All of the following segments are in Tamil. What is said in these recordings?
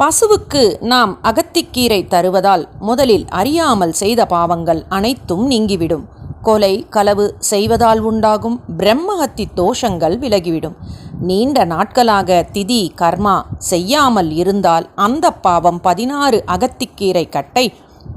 பசுவுக்கு நாம் அகத்திக்கீரை தருவதால் முதலில் அறியாமல் செய்த பாவங்கள் அனைத்தும் நீங்கிவிடும். கொலை களவு செய்வதால் உண்டாகும் பிரம்மஹத்தி தோஷங்கள் விலகிவிடும். நீண்ட நாட்களாக திதி கர்மா செய்யாமல் இருந்தால் அந்த பாவம் பதினாறு அகத்திக்கீரை கட்டை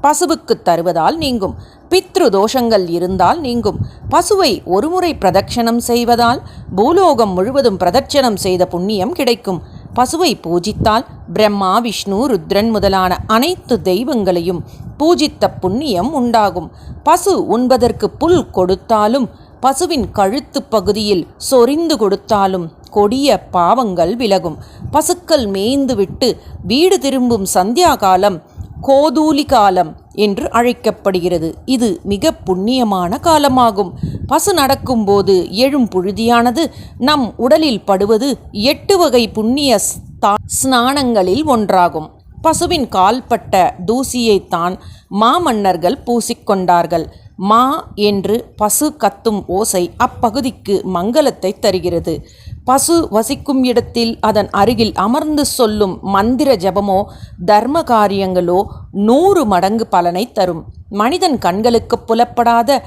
பசுவுக்கு தருவதால் நீங்கும். பித்ரு தோஷங்கள் இருந்தால் நீங்கும். பசுவை ஒருமுறை பிரதட்சணம் செய்வதால் பூலோகம் முழுவதும் பிரதட்சணம் செய்த புண்ணியம் கிடைக்கும். பசுவை பூஜித்தால் பிரம்மா விஷ்ணு ருத்ரன் முதலான அனைத்து தெய்வங்களையும் பூஜித்த புண்ணியம் உண்டாகும். பசு உண்பதற்கு புல் கொடுத்தாலும் பசுவின் கழுத்து பகுதியில் சொரிந்து கொடுத்தாலும் கொடிய பாவங்கள் விலகும். பசுக்கள் மேய்ந்துவிட்டு வீடு திரும்பும் சந்தியா காலம் கோதூலி காலம் என்று அழைக்கப்படுகிறது. இது மிக புண்ணியமான காலமாகும். பசு நடக்கும்போது எழும் புழுதியானது நம் உடலில் படுவது எட்டு வகை புண்ணிய ஸ்நானங்களில் ஒன்றாகும். பசுவின் கால்பட்ட தூசியைத்தான் மாமன்னர்கள் பூசிக்கொண்டார்கள். மா என்று பசு கத்தும் ஓசை அப்பகுதிக்கு மங்களத்தை தருகிறது. பசு வசிக்கும் இடத்தில் அதன் அருகில் அமர்ந்து சொல்லும் மந்திர ஜபமோ தர்ம காரியங்களோ நூறு மடங்கு பலனை தரும். மனிதன் கண்களுக்கு புலப்படாத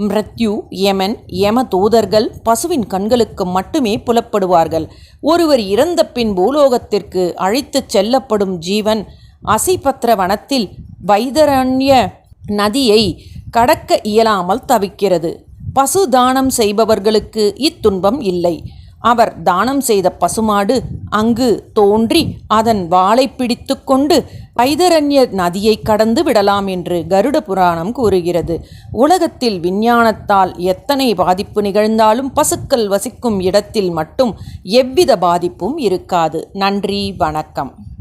மிருத்யு யமன் யம தூதர்கள் பசுவின் கண்களுக்கு மட்டுமே புலப்படுவார்கள். ஒருவர் இறந்த பின் பூலோகத்திற்கு அழைத்துச் செல்லப்படும் ஜீவன் அசைபத்திர வனத்தில் வைதரண்ய நதியை கடக்க இயலாமல் தவிக்கிறது. பசு தானம் செய்பவர்களுக்கு இத்துன்பம் இல்லை. அவர் தானம் செய்த பசுமாடு அங்கு தோன்றி அதன் வாளை பிடித்து கொண்டு வைதரண்ய நதியை கடந்து விடலாம் என்று கருட புராணம் கூறுகிறது. உலகத்தில் விஞ்ஞானத்தால் எத்தனை பாதிப்பு நிகழ்ந்தாலும் பசுக்கள் வசிக்கும் இடத்தில் மட்டும் எவ்வித பாதிப்பும் இருக்காது. நன்றி வணக்கம்.